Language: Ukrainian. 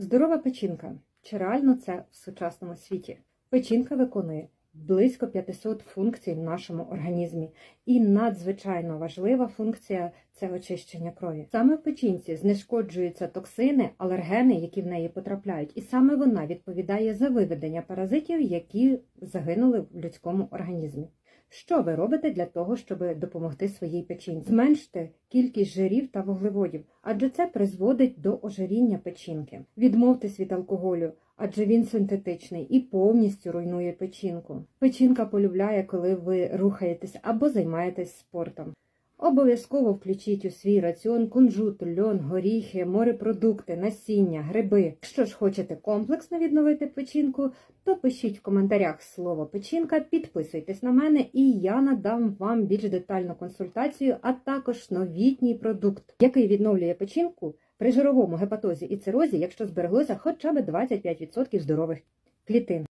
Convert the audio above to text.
Здорова печінка. Чи реально це в сучасному світі? Печінка виконує близько 500 функцій в нашому організмі, і надзвичайно важлива функція це очищення крові. Саме в печінці знешкоджуються токсини, алергени, які в неї потрапляють, і саме вона відповідає за виведення паразитів, які загинули в людському організмі. Що ви робите для того, щоб допомогти своїй печінці? Зменште кількість жирів та вуглеводів, адже це призводить до ожиріння печінки. Відмовтесь від алкоголю, адже він синтетичний і повністю руйнує печінку. Печінка полюбляє, коли ви рухаєтесь або займаєтесь спортом. Обов'язково включіть у свій раціон кунжут, льон, горіхи, морепродукти, насіння, гриби. Якщо ж хочете комплексно відновити печінку, то пишіть в коментарях слово печінка, підписуйтесь на мене, і я надам вам більш детальну консультацію, а також новітній продукт, який відновлює печінку при жировому гепатозі і цирозі, якщо збереглося хоча б 25% здорових клітин.